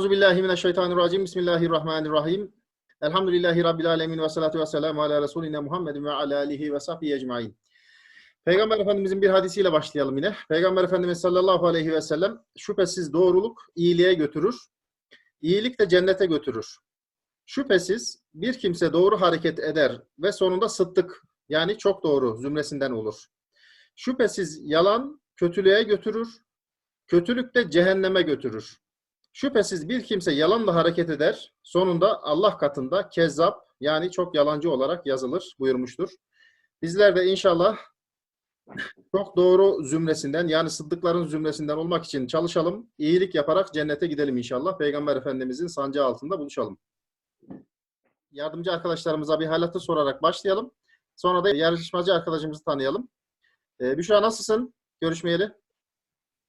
Euzu billahi mineşşeytanirracim. Bismillahirrahmanirrahim. Elhamdülillahi rabbil alamin ve salatu vesselamu ala resulina Muhammedin ve ala alihi ve sahbihi ecmaîn. Peygamber Efendimizin bir hadisiyle başlayalım yine. Peygamber Efendimiz sallallahu aleyhi ve sellem şüphesiz doğruluk iyiliğe götürür. İyilik de cennete götürür. Şüphesiz bir kimse doğru hareket eder ve sonunda sıddık yani çok doğru zümresinden olur. Şüphesiz yalan kötülüğe götürür. Kötülük de cehenneme götürür. Şüphesiz bir kimse yalanla hareket eder, sonunda Allah katında kezzap yani çok yalancı olarak yazılır buyurmuştur. Bizler de inşallah çok doğru zümresinden yani sıddıkların zümresinden olmak için çalışalım. İyilik yaparak cennete gidelim inşallah. Peygamber Efendimizin sancağı altında buluşalım. Yardımcı arkadaşlarımıza bir halatı sorarak başlayalım. Sonra da yarışmacı arkadaşımızı tanıyalım. Ee, Büşra nasılsın? Görüşmeyeli.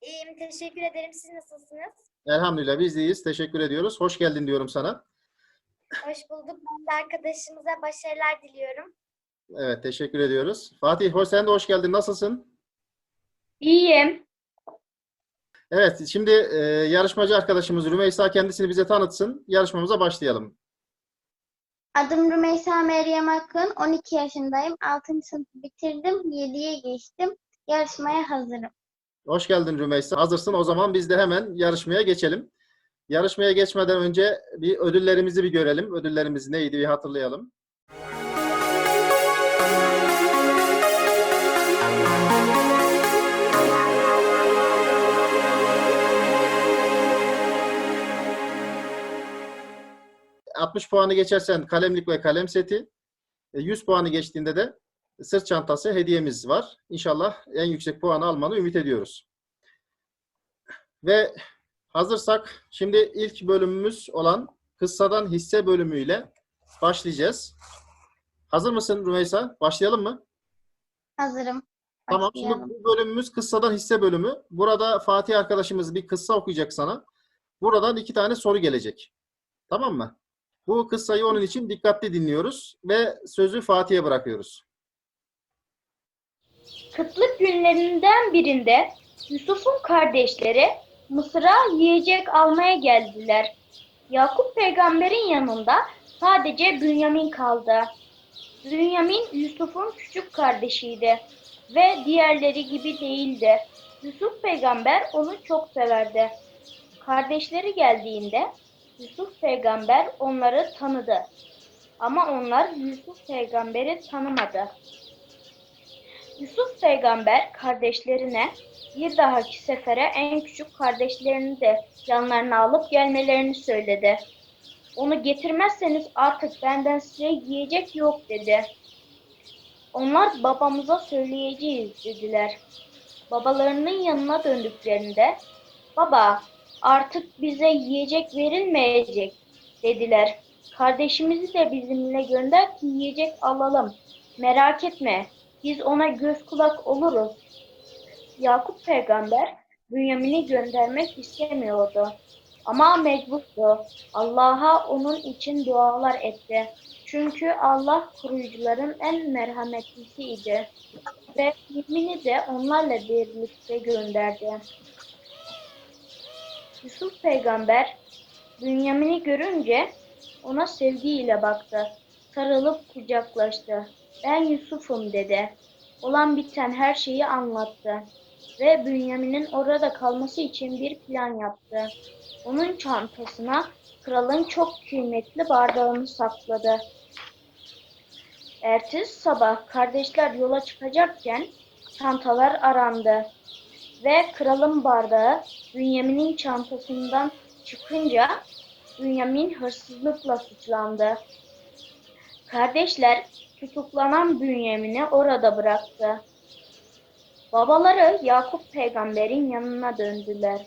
İyiyim, teşekkür ederim. Siz nasılsınız? Elhamdülillah biz de iyiyiz. Teşekkür ediyoruz. Hoş geldin diyorum sana. Hoş bulduk. Ben de arkadaşımıza başarılar diliyorum. Evet teşekkür ediyoruz. Fatih hoş sen de hoş geldin. Nasılsın? İyiyim. Evet şimdi e, yarışmacı arkadaşımız Rümeysa kendisini bize tanıtsın. Yarışmamıza başlayalım. Adım Rümeysa Meryem Akın, 12 yaşındayım. 6. sınıfı bitirdim, 7'ye geçtim. Yarışmaya hazırım. Hoş geldin Rümeysa. Hazırsın o zaman biz de hemen yarışmaya geçelim. Yarışmaya geçmeden önce bir ödüllerimizi bir görelim. Ödüllerimiz neydi bir hatırlayalım. ...60 puanı geçersen kalemlik ve kalem seti... e, ...100 puanı geçtiğinde de sırt çantası hediyemiz var. İnşallah en yüksek puanı almanı ümit ediyoruz. Ve hazırsak şimdi ilk bölümümüz olan kıssadan hisse bölümüyle başlayacağız. Hazır mısın Rümeysa? Başlayalım mı? Hazırım. Tamam. Şimdi bu bölümümüz kıssadan hisse bölümü. Burada Fatih arkadaşımız bir kıssa okuyacak sana. Buradan iki tane soru gelecek. Tamam mı? Bu kıssayı onun için dikkatli dinliyoruz ve sözü Fatih'e bırakıyoruz. Kıtlık günlerinden birinde Yusuf'un kardeşleri Mısır'a yiyecek almaya geldiler. Yakup peygamberin yanında sadece Bünyamin kaldı. Bünyamin Yusuf'un küçük kardeşiydi ve diğerleri gibi değildi. Yusuf peygamber onu çok severdi. Kardeşleri geldiğinde Yusuf peygamber onları tanıdı. Ama onlar Yusuf peygamberi tanımadı. Yusuf peygamber kardeşlerine bir dahaki sefere en küçük kardeşlerini de yanlarına alıp gelmelerini söyledi. Onu getirmezseniz artık benden size yiyecek yok dedi. Onlar babamıza söyleyeceğiz dediler. Babalarının yanına döndüklerinde baba artık bize yiyecek verilmeyecek dediler. Kardeşimizi de bizimle gönder ki yiyecek alalım. Merak etme biz ona göz kulak oluruz. Yakup peygamber Bünyamin'i göndermek istemiyordu. Ama mecburdu. Allah'a onun için dualar etti. Çünkü Allah koruyucuların en merhametlisiydi. Ve Bünyamin'i de onlarla birlikte gönderdi. Yusuf peygamber Bünyamin'i görünce ona sevgiyle baktı. Sarılıp kucaklaştı. Ben Yusuf'um dedi. Olan biten her şeyi anlattı. Ve Bünyamin'in orada kalması için bir plan yaptı. Onun çantasına kralın çok kıymetli bardağını sakladı. Ertesi sabah kardeşler yola çıkacakken çantalar arandı. Ve kralın bardağı Bünyamin'in çantasından çıkınca Bünyamin hırsızlıkla suçlandı. Kardeşler tutuklanan Bünyamin'i orada bıraktı. Babaları Yakup peygamberin yanına döndüler.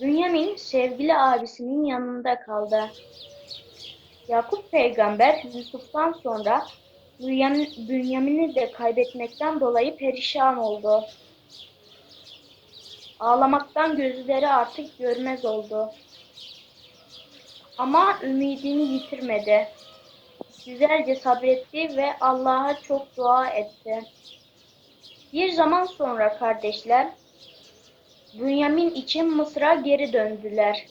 Bünyamin sevgili abisinin yanında kaldı. Yakup peygamber Yusuf'tan sonra Bünyamin- Bünyamin'i de kaybetmekten dolayı perişan oldu. Ağlamaktan gözleri artık görmez oldu. Ama ümidini yitirmedi. Güzelce sabretti ve Allah'a çok dua etti. Bir zaman sonra kardeşler Bünyamin için Mısır'a geri döndüler.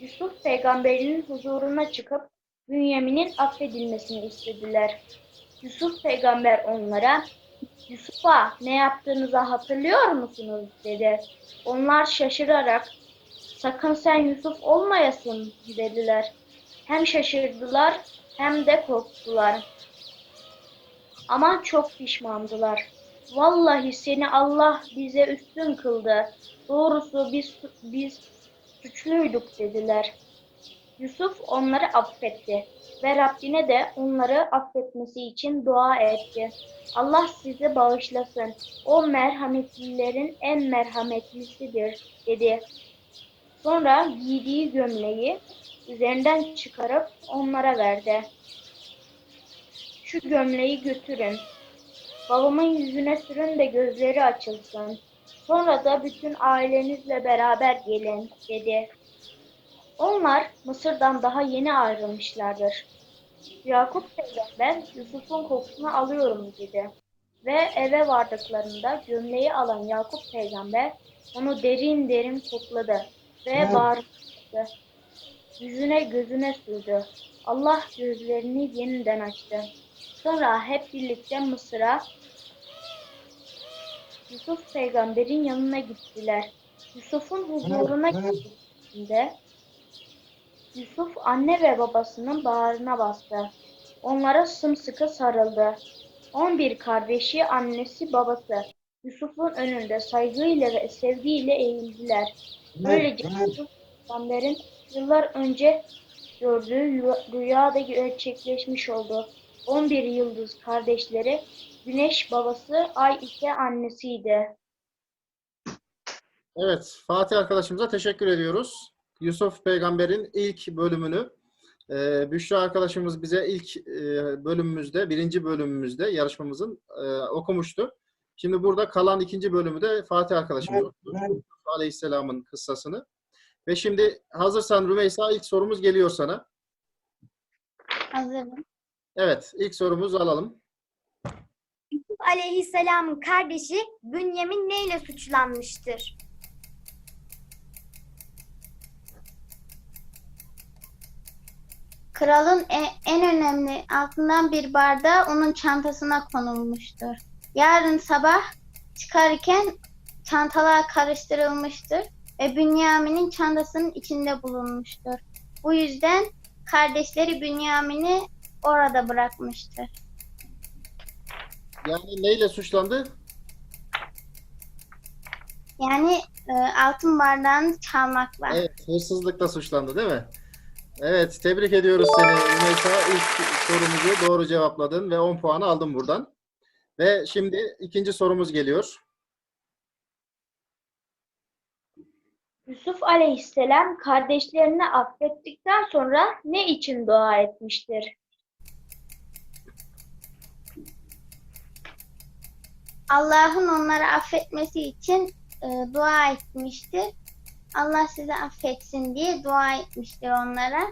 Yusuf peygamberinin huzuruna çıkıp Bünyamin'in affedilmesini istediler. Yusuf peygamber onlara Yusuf'a ne yaptığınızı hatırlıyor musunuz dedi. Onlar şaşırarak sakın sen Yusuf olmayasın dediler. Hem şaşırdılar hem de korktular. Ama çok pişmandılar. Vallahi seni Allah bize üstün kıldı. Doğrusu biz biz suçluyduk dediler. Yusuf onları affetti ve Rabbine de onları affetmesi için dua etti. Allah sizi bağışlasın. O merhametlilerin en merhametlisidir dedi. Sonra giydiği gömleği üzerinden çıkarıp onlara verdi. Şu gömleği götürün. Babamın yüzüne sürün de gözleri açılsın. Sonra da bütün ailenizle beraber gelin dedi. Onlar Mısır'dan daha yeni ayrılmışlardır. Yakup peygamber Yusuf'un kokusunu alıyorum dedi. Ve eve vardıklarında gömleği alan Yakup peygamber onu derin derin kokladı ve bağırdı. Yüzüne gözüne sürdü. Allah gözlerini yeniden açtı. Sonra hep birlikte Mısır'a Yusuf peygamberin yanına gittiler. Yusuf'un huzuruna gittiğinde Yusuf anne ve babasının bağrına bastı. Onlara sımsıkı sarıldı. On bir kardeşi, annesi, babası Yusuf'un önünde saygıyla ve sevgiyle eğildiler. Böylece Yusuf peygamberin yıllar önce gördüğü yu- rüya da gerçekleşmiş oldu. 11 yıldız kardeşleri, güneş babası, ay ise annesiydi. Evet, Fatih arkadaşımıza teşekkür ediyoruz. Yusuf Peygamber'in ilk bölümünü e, Büşra arkadaşımız bize ilk e, bölümümüzde, birinci bölümümüzde yarışmamızın e, okumuştu. Şimdi burada kalan ikinci bölümü de Fatih arkadaşımız okudu. Aleyhisselam'ın kıssasını. Ve şimdi hazırsan Rümeysa ilk sorumuz geliyor sana. Hazırım. Evet, ilk sorumuzu alalım. Yusuf Aleyhisselam'ın kardeşi Bünyamin neyle suçlanmıştır? Kralın e- en önemli altından bir bardağı onun çantasına konulmuştur. Yarın sabah çıkarken çantalar karıştırılmıştır ve Bünyamin'in çantasının içinde bulunmuştur. Bu yüzden kardeşleri Bünyamin'i orada bırakmıştır. Yani neyle suçlandı? Yani e, altın bardağını çalmakla. Evet, hırsızlıkla suçlandı değil mi? Evet, tebrik ediyoruz seni Rümeysa. İlk sorumuzu doğru cevapladın ve 10 puanı aldın buradan. Ve şimdi ikinci sorumuz geliyor. Yusuf aleyhisselam kardeşlerini affettikten sonra ne için dua etmiştir? Allah'ın onları affetmesi için e, dua etmiştir. Allah sizi affetsin diye dua etmiştir onlara.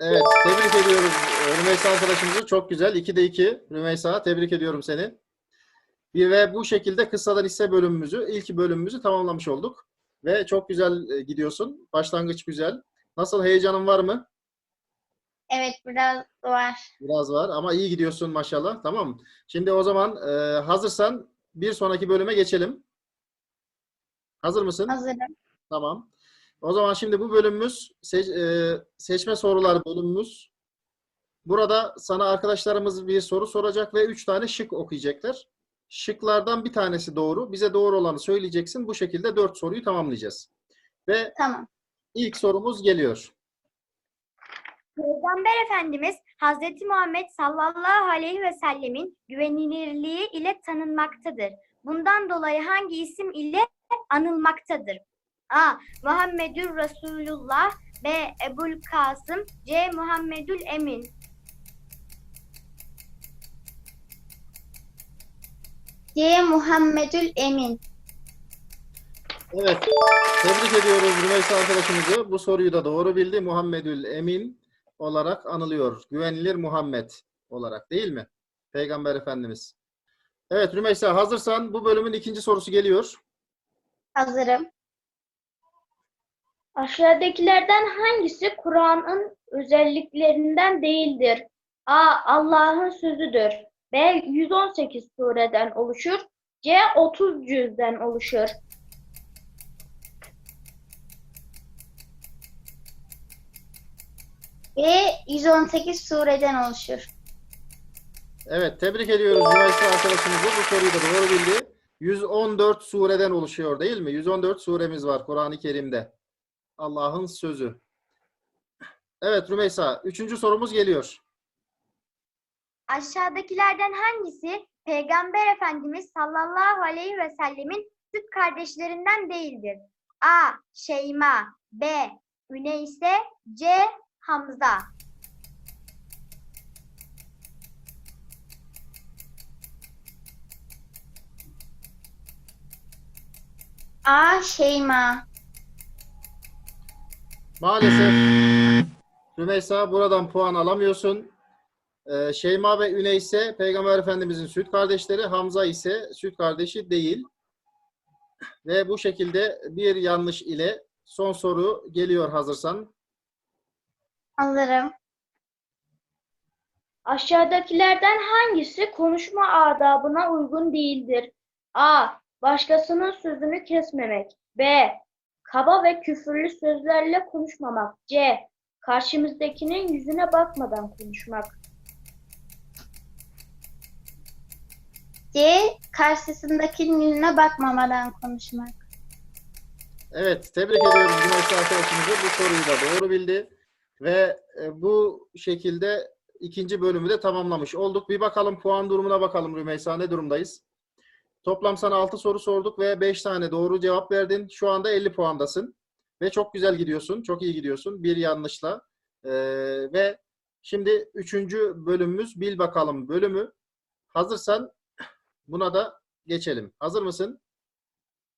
Evet, tebrik ediyoruz Rümeysa arkadaşımızı. Çok güzel. 2'de 2. Rümeysa, tebrik ediyorum seni. Ve bu şekilde kıssadan hisse bölümümüzü, ilk bölümümüzü tamamlamış olduk. Ve çok güzel e, gidiyorsun. Başlangıç güzel. Nasıl heyecanın var mı? Evet biraz var. Biraz var ama iyi gidiyorsun maşallah. Tamam. Şimdi o zaman e, hazırsan bir sonraki bölüme geçelim. Hazır mısın? Hazırım. Tamam. O zaman şimdi bu bölümümüz seç- e, seçme sorular bölümümüz. Burada sana arkadaşlarımız bir soru soracak ve üç tane şık okuyacaklar. Şıklardan bir tanesi doğru. Bize doğru olanı söyleyeceksin. Bu şekilde dört soruyu tamamlayacağız. Ve Tamam. ilk sorumuz geliyor. Peygamber Efendimiz Hazreti Muhammed sallallahu aleyhi ve sellemin güvenilirliği ile tanınmaktadır. Bundan dolayı hangi isim ile anılmaktadır? A. Muhammedül Resulullah B. Ebul Kasım C. Muhammedül Emin C. Muhammedül Emin. Evet. Tebrik ediyoruz Rümeysa arkadaşımızı. Bu soruyu da doğru bildi. Muhammedül Emin olarak anılıyor. Güvenilir Muhammed olarak değil mi? Peygamber Efendimiz. Evet Rümeysa hazırsan bu bölümün ikinci sorusu geliyor. Hazırım. Aşağıdakilerden hangisi Kur'an'ın özelliklerinden değildir? A. Allah'ın sözüdür. B. 118 sureden oluşur. C. 30 cüzden oluşur. B 118 sureden oluşur. Evet, tebrik ediyoruz Rümeysa arkadaşımızı. Bu soruyu da doğru bildi. 114 sureden oluşuyor değil mi? 114 suremiz var Kur'an-ı Kerim'de. Allah'ın sözü. Evet Rümeysa, üçüncü sorumuz geliyor. Aşağıdakilerden hangisi Peygamber Efendimiz sallallahu aleyhi ve sellemin süt kardeşlerinden değildir? A. Şeyma B. Üneyse C. Hamza A. Şeyma. Maalesef Rümeysa buradan puan alamıyorsun. Ee, Şeyma ve Üneyse Peygamber Efendimizin süt kardeşleri, Hamza ise süt kardeşi değil. Ve bu şekilde bir yanlış ile son soru geliyor hazırsan. Hazırım. Aşağıdakilerden hangisi konuşma adabına uygun değildir? A. Başkasının sözünü kesmemek. B. Kaba ve küfürlü sözlerle konuşmamak. C. Karşımızdakinin yüzüne bakmadan konuşmak. C. Karşısındakinin yüzüne bakmamadan konuşmak. Evet, tebrik ediyoruz Rümeysa arkadaşımızı. Bu soruyu da doğru bildi. Ve e, bu şekilde ikinci bölümü de tamamlamış olduk. Bir bakalım puan durumuna bakalım Rümeysa ne durumdayız? Toplam sana 6 soru sorduk ve 5 tane doğru cevap verdin. Şu anda 50 puandasın. Ve çok güzel gidiyorsun. Çok iyi gidiyorsun. Bir yanlışla. Ee, ve şimdi üçüncü bölümümüz Bil Bakalım bölümü. Hazırsan buna da geçelim. Hazır mısın?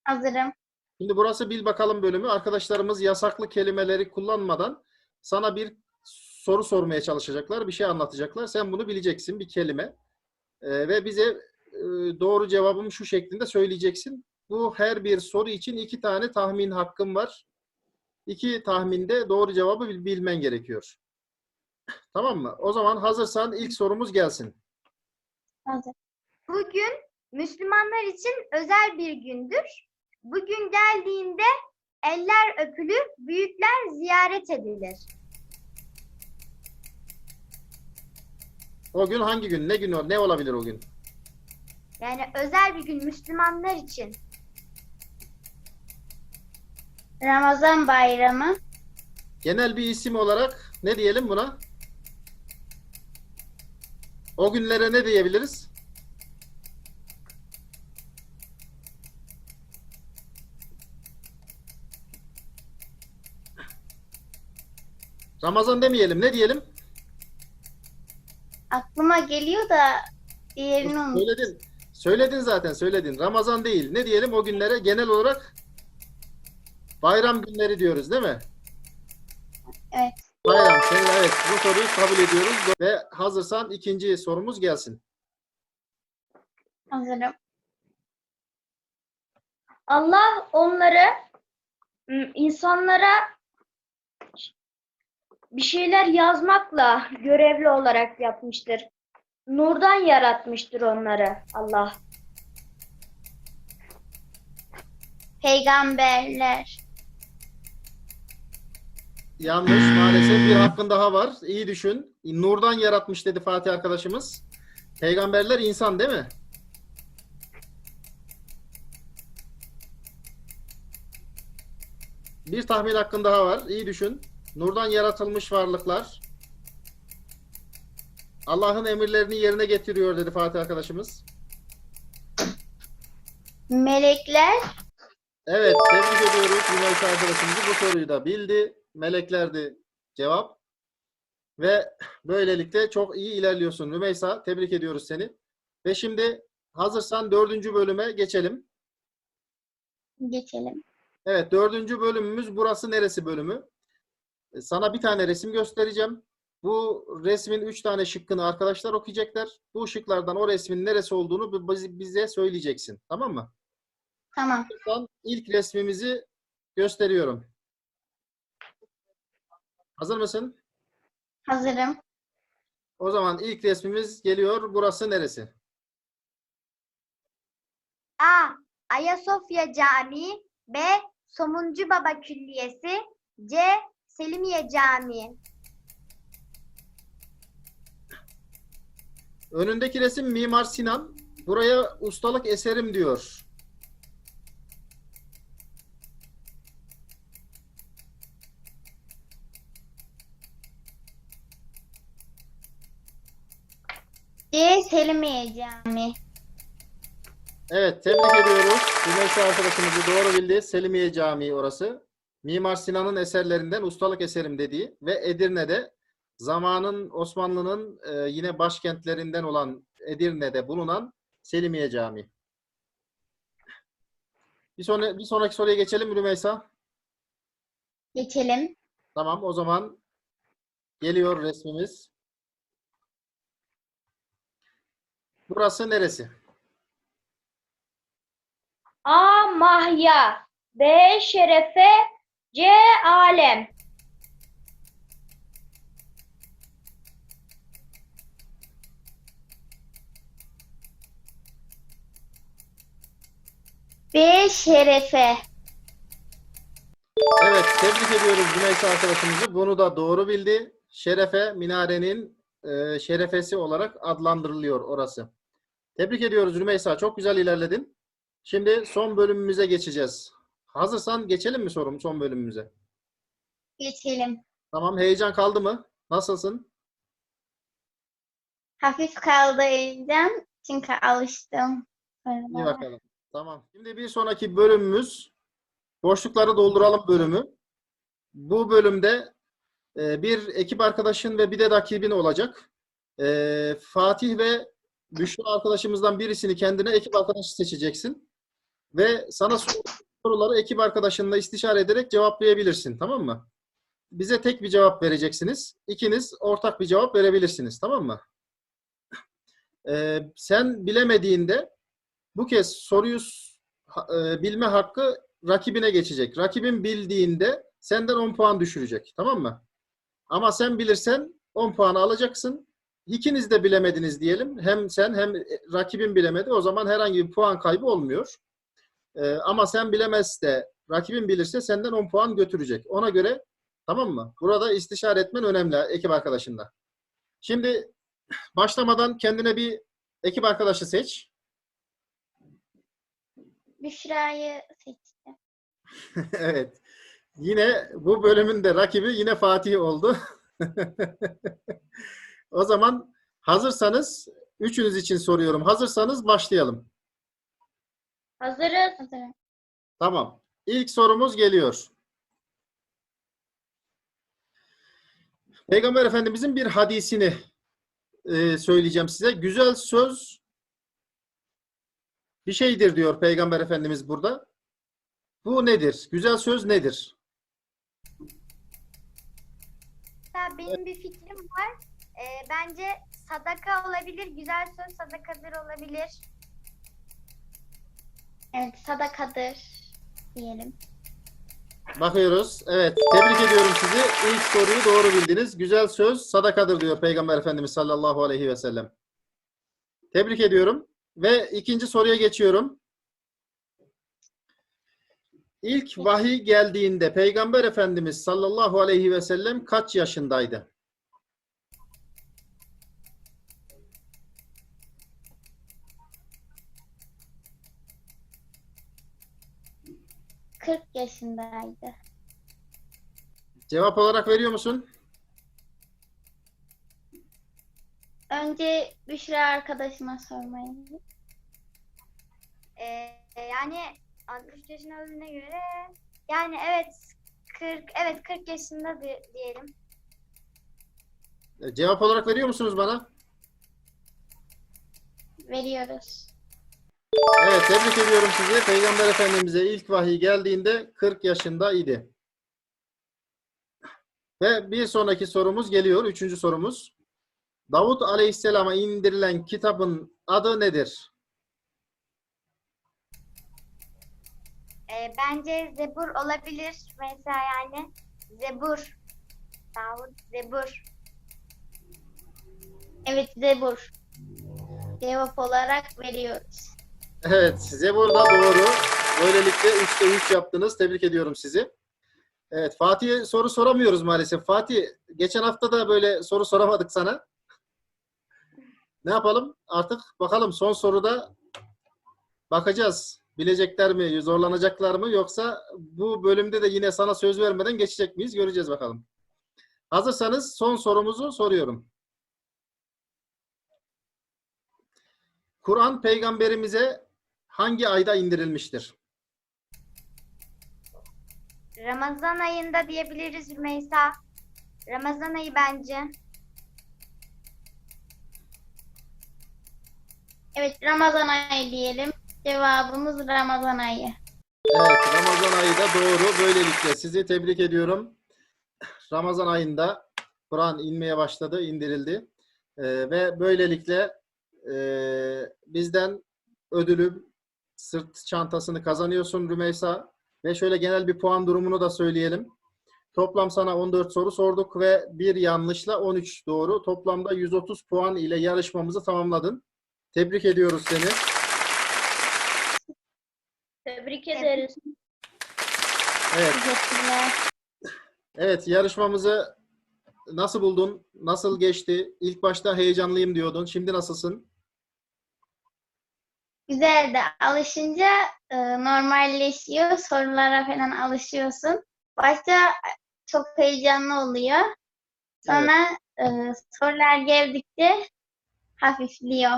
Hazırım. Şimdi burası Bil Bakalım bölümü. Arkadaşlarımız yasaklı kelimeleri kullanmadan sana bir soru sormaya çalışacaklar. Bir şey anlatacaklar. Sen bunu bileceksin. Bir kelime. Ee, ve bize e, doğru cevabım şu şeklinde söyleyeceksin. Bu her bir soru için iki tane tahmin hakkım var. İki tahminde doğru cevabı bil- bilmen gerekiyor. Tamam mı? O zaman hazırsan ilk sorumuz gelsin. Hazır. Bugün Müslümanlar için özel bir gündür. Bugün geldiğinde eller öpülür, büyükler ziyaret edilir. O gün hangi gün? Ne gün o? Ne olabilir o gün? Yani özel bir gün Müslümanlar için. Ramazan bayramı. Genel bir isim olarak ne diyelim buna? O günlere ne diyebiliriz? Ramazan demeyelim. Ne diyelim? Aklıma geliyor da diğerini unuttum. Söyledin. Söyledin zaten söyledin. Ramazan değil. Ne diyelim o günlere? Genel olarak bayram günleri diyoruz değil mi? Evet. Bayram. Senin evet bu soruyu kabul ediyoruz ve hazırsan ikinci sorumuz gelsin. Hazırım. Allah onları insanlara bir şeyler yazmakla görevli olarak yapmıştır. Nurdan yaratmıştır onları Allah. Peygamberler. Yanlış maalesef bir hakkın daha var. İyi düşün. Nurdan yaratmış dedi Fatih arkadaşımız. Peygamberler insan değil mi? Bir tahmin hakkın daha var. İyi düşün. Nurdan yaratılmış varlıklar. Allah'ın emirlerini yerine getiriyor dedi Fatih arkadaşımız. Melekler. Evet, tebrik ediyoruz Rümeysa arkadaşımızı. Bu soruyu da bildi. Meleklerdi cevap. Ve böylelikle çok iyi ilerliyorsun Rümeysa. Tebrik ediyoruz seni. Ve şimdi hazırsan dördüncü bölüme geçelim. Geçelim. Evet, dördüncü bölümümüz burası neresi bölümü? E, Sana bir tane resim göstereceğim. Bu resmin üç tane şıkkını arkadaşlar okuyacaklar. Bu şıklardan o resmin neresi olduğunu bi- bize söyleyeceksin. Tamam mı? Tamam. Buradan ilk resmimizi gösteriyorum. Hazır mısın? Hazırım. O zaman ilk resmimiz geliyor. Burası neresi? A. Ayasofya Camii B. Somuncu Baba Külliyesi C. Selimiye Camii Önündeki resim Mimar Sinan. Buraya ustalık eserim diyor. C. Selimiye Camii. Evet, tebrik ediyoruz. Rümeysa arkadaşımızı doğru bildi. Selimiye Camii orası. Mimar Sinan'ın eserlerinden ustalık eserim dediği ve Edirne'de zamanın Osmanlı'nın e, yine başkentlerinden olan Edirne'de bulunan Selimiye Camii. Bir, sonra, bir sonraki soruya geçelim mi Rümeysa? Geçelim. Tamam, o zaman geliyor resmimiz. Burası neresi? A. Mahya B. Şerefe C. Alem B. Şerefe. Evet, tebrik ediyoruz Rümeysa arkadaşımızı. Bunu da doğru bildi. Şerefe, minarenin e, şerefesi olarak adlandırılıyor orası. Tebrik ediyoruz Rümeysa. Çok güzel ilerledin. Şimdi son bölümümüze geçeceğiz. Hazırsan geçelim mi sorum son bölümümüze? Geçelim. Tamam, heyecan kaldı mı? Nasılsın? Hafif kaldı elimden çünkü alıştım. İyi bakalım. Tamam. Şimdi bir sonraki bölümümüz boşlukları dolduralım bölümü. Bu bölümde e, bir ekip arkadaşın ve bir de rakibin olacak. E, Fatih ve Büşra arkadaşımızdan birisini kendine ekip arkadaşı seçeceksin. Ve sana sor- soruları ekip arkadaşınla istişare ederek cevaplayabilirsin. Tamam mı? Bize tek bir cevap vereceksiniz. İkiniz ortak bir cevap verebilirsiniz. Tamam mı? E, sen bilemediğinde bu kez soruyu e, bilme hakkı rakibine geçecek. Rakibin bildiğinde senden 10 puan düşürecek. Tamam mı? Ama sen bilirsen 10 puanı alacaksın. İkiniz de bilemediniz diyelim. Hem sen hem e, rakibin bilemedi. O zaman herhangi bir puan kaybı olmuyor. E, ama sen bilemez de rakibin bilirse senden 10 puan götürecek. Ona göre tamam mı? Burada istişare etmen önemli ekip arkadaşında. Şimdi başlamadan kendine bir ekip arkadaşı seç. Büşra'yı seçtim. Evet. Yine bu bölümün de rakibi yine Fatih oldu. o zaman hazırsanız üçünüz için soruyorum. Hazırsanız başlayalım. Hazırız. Hazırım. Tamam. İlk sorumuz geliyor. Peygamber Efendimizin bir hadisini e, söyleyeceğim size. Güzel söz bir şeydir diyor Peygamber Efendimiz burada. Bu nedir? Güzel söz nedir? Mesela benim bir fikrim var. Ee, bence sadaka olabilir, güzel söz sadakadır olabilir. Evet sadakadır diyelim. Bakıyoruz. Evet. Tebrik ediyorum sizi. İlk soruyu doğru bildiniz. Güzel söz sadakadır diyor Peygamber Efendimiz sallallahu aleyhi ve sellem. Tebrik ediyorum. Ve ikinci soruya geçiyorum. İlk vahiy geldiğinde Peygamber Efendimiz sallallahu aleyhi ve sellem kaç yaşındaydı? Kırk yaşındaydı. Cevap olarak veriyor musun? Önce Büşra arkadaşıma sormayı. Ee, yani 63 yaşında olduğuna göre yani evet 40 evet 40 yaşında di- diyelim. E, Cevap olarak veriyor musunuz bana? Veriyoruz. Evet, tebrik ediyorum sizi. Peygamber Efendimiz'e ilk vahiy geldiğinde 40 yaşında idi. Ve bir sonraki sorumuz geliyor. Üçüncü sorumuz. Davut Aleyhisselam'a indirilen kitabın adı nedir? Ee, bence Zebur olabilir mesela yani Zebur. Davud Zebur. Evet Zebur. Cevap olarak veriyoruz. Evet, Zebur da doğru. Böylelikle 3'te 3 yaptınız. Tebrik ediyorum sizi. Evet, Fatih'e soru soramıyoruz maalesef. Fatih, geçen hafta da böyle soru soramadık sana. Ne yapalım? Artık bakalım son soruda bakacağız. Bilecekler mi, zorlanacaklar mı yoksa bu bölümde de yine sana söz vermeden geçecek miyiz? Göreceğiz bakalım. Hazırsanız son sorumuzu soruyorum. Kur'an peygamberimize hangi ayda indirilmiştir? Ramazan ayında diyebiliriz Rümeysa. Ramazan ayı bence. Evet Ramazan ayı diyelim. Cevabımız Ramazan ayı. Evet, Ramazan ayı da doğru. Böylelikle sizi tebrik ediyorum. Ramazan ayında Kur'an inmeye başladı, indirildi. Ee, ve böylelikle e, bizden ödülü, sırt çantasını kazanıyorsun Rümeysa. Ve şöyle genel bir puan durumunu da söyleyelim. Toplam sana 14 soru sorduk ve bir yanlışla 13 doğru. Toplamda 130 puan ile yarışmamızı tamamladın. Tebrik ediyoruz seni. Tebrik ederiz. Evet. Evet, yarışmamızı nasıl buldun? Nasıl geçti? İlk başta heyecanlıyım diyordun. Şimdi nasılsın? Güzel de alışınca e, normalleşiyor. Sorulara falan alışıyorsun. Başta çok heyecanlı oluyor. Sonra e, sorular geldikçe hafifliyor.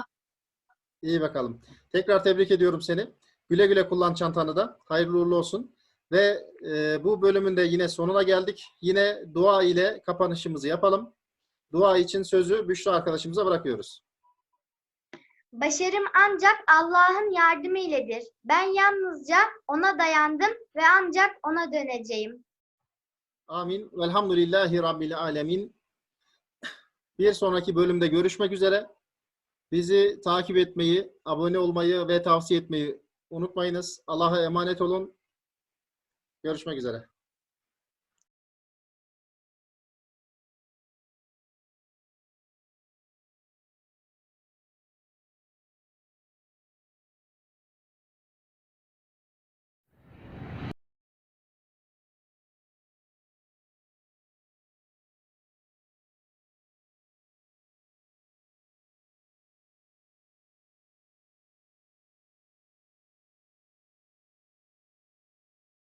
İyi bakalım. Tekrar tebrik ediyorum seni. Güle güle kullan çantanı da. Hayırlı uğurlu olsun. Ve e, bu bölümün de yine sonuna geldik. Yine dua ile kapanışımızı yapalım. Dua için sözü Büşra arkadaşımıza bırakıyoruz. Başarım ancak Allah'ın yardımı iledir. Ben yalnızca ona dayandım ve ancak ona döneceğim. Amin. Velhamdülillahi Rabbil Alemin. Bir sonraki bölümde görüşmek üzere. Bizi takip etmeyi, abone olmayı ve tavsiye etmeyi unutmayınız. Allah'a emanet olun. Görüşmek üzere.